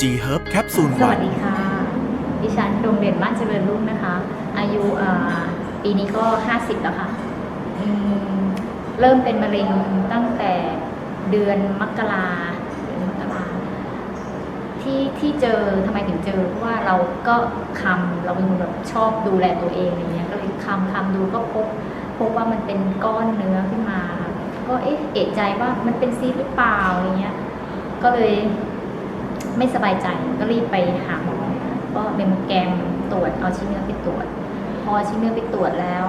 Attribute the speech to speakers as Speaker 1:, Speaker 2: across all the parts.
Speaker 1: G Herb แคปซูล
Speaker 2: ส
Speaker 1: วั
Speaker 2: สดีค่ะ ดิฉันดวงเด่นบ้านเจริญรุ่งนะคะ อายุปีนี้ก็ 50 แล้วค่ะ เริ่มเป็นมะเร็งตั้งแต่เดือนมกราเดือนมกราที่ที่เจอทำไมถึงเจอ เพราะว่าเราก็คำเราเป็นคนแบบชอบดูแลตัวเองอะไรเงี้ย ก็เลยคำคำดูก็พบพบว่ามันเป็นก้อนเนื้อขึ้นมา ก็เอ๊ะเอะใจว่ามันเป็นซีหรือเปล่าอะไรเงี้ย ก็เลย ไม่สบายใจก็รีบไปหาหมอ ก็เมมโมแกรมตรวจเอาชิ้นเนื้อไปตรวจ พอชิ้นเนื้อไปตรวจแล้ว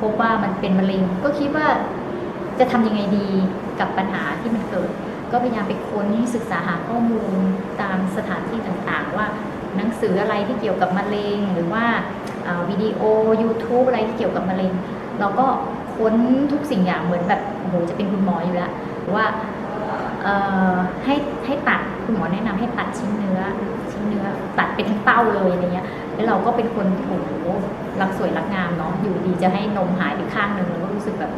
Speaker 2: พบว่ามันเป็นมะเร็ง ก็คิดว่าจะทำยังไงดีกับปัญหาที่มันเกิด ก็พยายามไปค้นศึกษาหาข้อมูลตามสถานที่ต่างๆ ว่าหนังสืออะไรที่เกี่ยวกับมะเร็ง หรือว่าวิดีโอ YouTube อะไรที่เกี่ยวกับมะเร็ง เราก็ค้นทุกสิ่งอย่างเหมือนแบบโอ้โหจะเป็นคุณหมออยู่แล้วว่าเอ่อ ให้ให้ตัดคุณหมอแนะนำให้ตัดชิ้นเนื้อ ชิ้นเนื้อตัดเป็นทั้งเต้าเลยอะไรเงี้ยแล้วเราก็เป็นคนโอ้โหรักสวยรักงามเนาะอยู่ดีจะให้นมหายไปข้างหนึ่งเราก็รู้สึกแบบ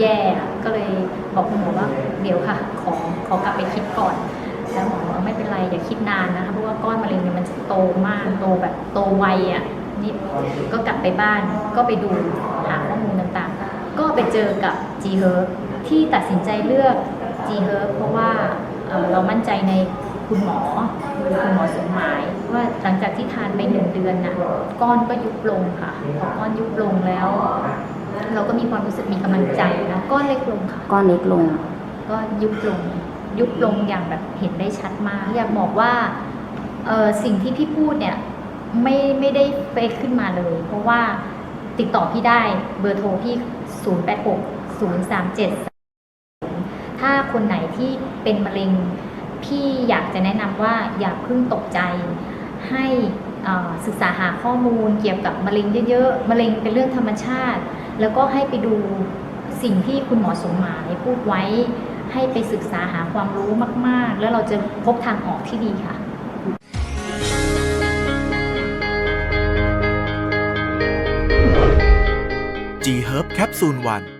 Speaker 2: แย่ก็เลยบอกคุณหมอว่าเดี๋ยวค่ะ ขอขอกลับไปคิดก่อนแล้วหมอบอกไม่เป็นไรอย่าคิดนานนะคะเพราะว่าก้อนมะเร็งเนี่ยมันจะโตมากโตแบบโตไวอะนี่ก็กลับไปบ้านก็ไปดูหาข้อมูลต่างๆ ก็ไปเจอกับ G Herb ที่ตัดสินใจเลือก G Herb เพราะว่าเอ่อเรามั่นใจในคุณหมอคือคุณหมอสมหมาย ว่าหลังจากที่ทานไปหนึ่งเดือนนะก้อนก็ยุบลงค่ะพอก้อนยุบลงแล้ว เราก็มีความรู้สึกมีกำลังใจนะก้อนเล็กลงค่ะ
Speaker 3: ก้อนเล็กลง
Speaker 2: ก็ยุบลง ยุบลงอย่างแบบเห็นได้ชัดมาก อยากบอกว่าเออสิ่งที่พี่พูดเนี่ยไม่ไม่ได้เฟกขึ้นมาเลย เพราะว่าติดต่อพี่ได้เบอร์โทรพี่ 0 8 6 0 3 7 ถ้าคนไหนที่เป็นมะเร็ง พี่อยากจะแนะนำว่าอย่าเพิ่งตกใจ ให้ศึกษาหาข้อมูลเกี่ยวกับมะเร็งเยอะๆ มะเร็งเป็นเรื่องธรรมชาติ แล้วก็ให้ไปดูสิ่งที่คุณหมอสมหมายพูดไว้ ให้ไปศึกษาหาความรู้มากๆ แล้วเราจะพบทางออกที่ดีค่ะ
Speaker 1: G Herb แคปซูลวัน